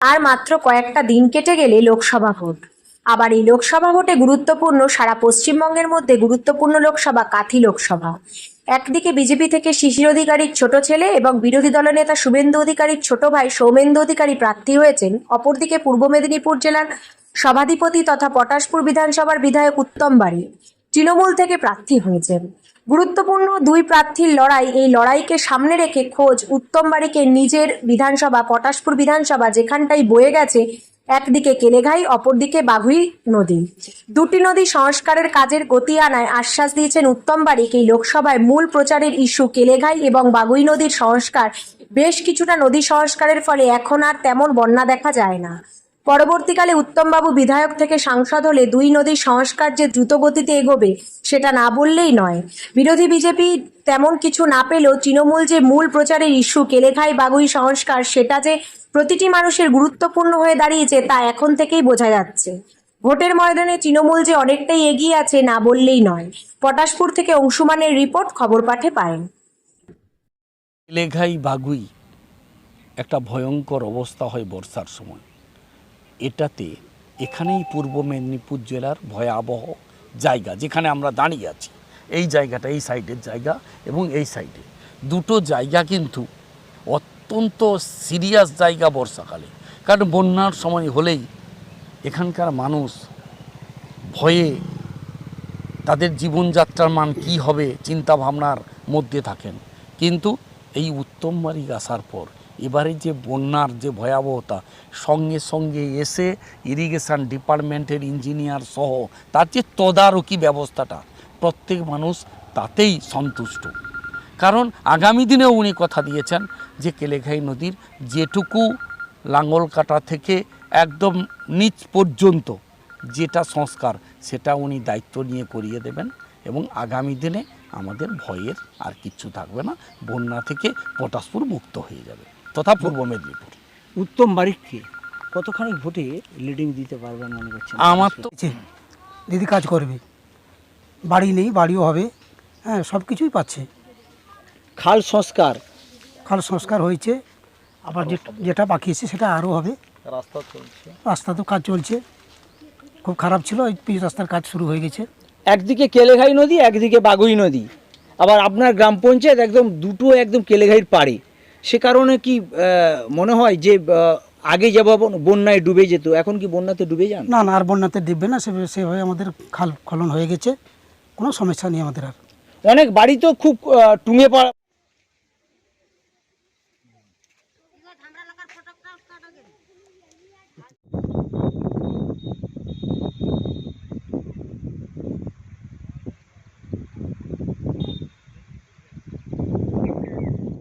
আর মাত্র কয়েকটা দিন কেটে গেলে লোকসভা ভোট। আবার এই লোকসভা ভোটে গুরুত্বপূর্ণ সারা পশ্চিমবঙ্গের মধ্যে গুরুত্বপূর্ণ লোকসভা কাথি লোকসভা। একদিকে বিজেপি থেকে শিশির অধিকারীর ছোট ছেলে এবং বিরোধী দলনেতা শুভেন্দু অধিকারীর ছোট ভাই সৌমেন্দু অধিকারী প্রার্থী হয়েছেন। অপরদিকে পূর্ব মেদিনীপুর জেলার সভাধিপতি তথা পটাশপুর বিধানসভার বিধায়ক উত্তম বাড়ি তৃণমূল থেকে প্রার্থী হয়েছেন। গুরুত্বপূর্ণ দুই প্রার্থীর লড়াই। এই লড়াইকে সামনে রেখে খোঁজ উত্তম বাড়িকে নিজের বিধানসভা, পটাশপুর বিধানসভা যেখানটাই বয়ে গেছে, একদিকে কেলেঘাই, অপরদিকে বাঘুই নদী। দুটি নদী সংস্কারের কাজের গতি আনায় আশ্বাস দিয়েছেন উত্তম বারিক। এই লোকসভায় মূল প্রচারের ইস্যু কেলেঘাই এবং বাগুই নদীর সংস্কার। বেশ কিছুটা নদী সংস্কারের ফলে এখন আর তেমন বন্যা দেখা যায় না। পরবর্তীকালে উত্তমবাবু বিধায়ক থেকে সাংসদ হলে দুই নদীর সংস্কার যে দ্রুত গতিতে এগোবে, সেটা না বললেই নয়। বিরোধী বিজেপি তেমন কিছু না পেলেও তৃণমূল যে মূল প্রচারের ইস্যু কেলেখাই বাগুই সংস্কার, সেটা যে প্রতিটি মানুষের গুরুত্বপূর্ণ হয়ে দাঁড়িয়েছে, তা এখন থেকেই বোঝা যাচ্ছে। ভোটের ময়দানে তৃণমূল যে অনেকটাই এগিয়ে আছে, না বললেই নয়। পটাশপুর থেকে অংশুমানের রিপোর্ট, খবর পাঠে পায়েন লেঘাই বাগুই, একটা ভয়ঙ্কর অবস্থা হয় বর্ষার সময়। এটাতে এখানেই পূর্ব মেদিনীপুর জেলার ভয়াবহ জায়গা, যেখানে আমরা দাঁড়িয়ে আছি। এই জায়গাটা, এই সাইডের জায়গা এবং এই সাইডে। দুটো জায়গা কিন্তু অত্যন্ত সিরিয়াস জায়গা বর্ষাকালে। কারণ বন্যার সময় হলেই এখানকার মানুষ ভয়ে তাদের জীবনযাত্রার মান কি হবে চিন্তা ভাবনার মধ্যে থাকেন। কিন্তু এই উত্তম বাড়ি আসার পর এবারে যে বন্যার যে ভয়াবহতা, সঙ্গে সঙ্গে এসে ইরিগেশন ডিপার্টমেন্টের ইঞ্জিনিয়ার সহ তার যে তদারকি ব্যবস্থাটা, প্রত্যেক মানুষ তাতেই সন্তুষ্ট। কারণ আগামী দিনেও উনি কথা দিয়েছেন যে কেলেঘাই নদীর যেটুকু লাঙ্গল কাটা থেকে একদম নিচ পর্যন্ত যেটা সংস্কার, সেটা উনি দায়িত্ব নিয়ে করিয়ে দেবেন এবং আগামী দিনে আমাদের ভয়ের আর কিচ্ছু থাকবে না। বন্যা থেকে পটাশপুর মুক্ত হয়ে যাবে। তথা পূর্ব মেদিনীপুর। উত্তম বারিককে কতখানি ভোটে লিডিং দিতে পারবেন মনে করছেন? আমার তো দিদি কাজ করবে। বাড়ি নেই বাড়িও হবে। হ্যাঁ সব কিছুই পাচ্ছে। খাল সংস্কার। খাল সংস্কার হয়েছে। আবার যে যেটা বাকি আছে সেটা আরও হবে। রাস্তা চলছে। রাস্তা তো কাজ চলছে। খুব খারাপ ছিল এই পিচ রাস্তার কাজ শুরু হয়ে গেছে। একদিকে কেলেঘাই নদী একদিকে বাগুই নদী। আবার আপনার গ্রাম পঞ্চায়েত একদম দুটো একদম কেলেঘাইয়ের পাড়ে। সে কারণে কি আহ, মনে হয় যে আগে যাব বন্যায় ডুবে যেত এখন কি বন্যাতে ডুবে যান? না না আর বন্যাতে ডুববে না সে সেভাবে আমাদের খাল খলন হয়ে গেছে। কোনো সমস্যা নেই আমাদের আর। অনেক বাড়ি তো খুব টুঙে পড়া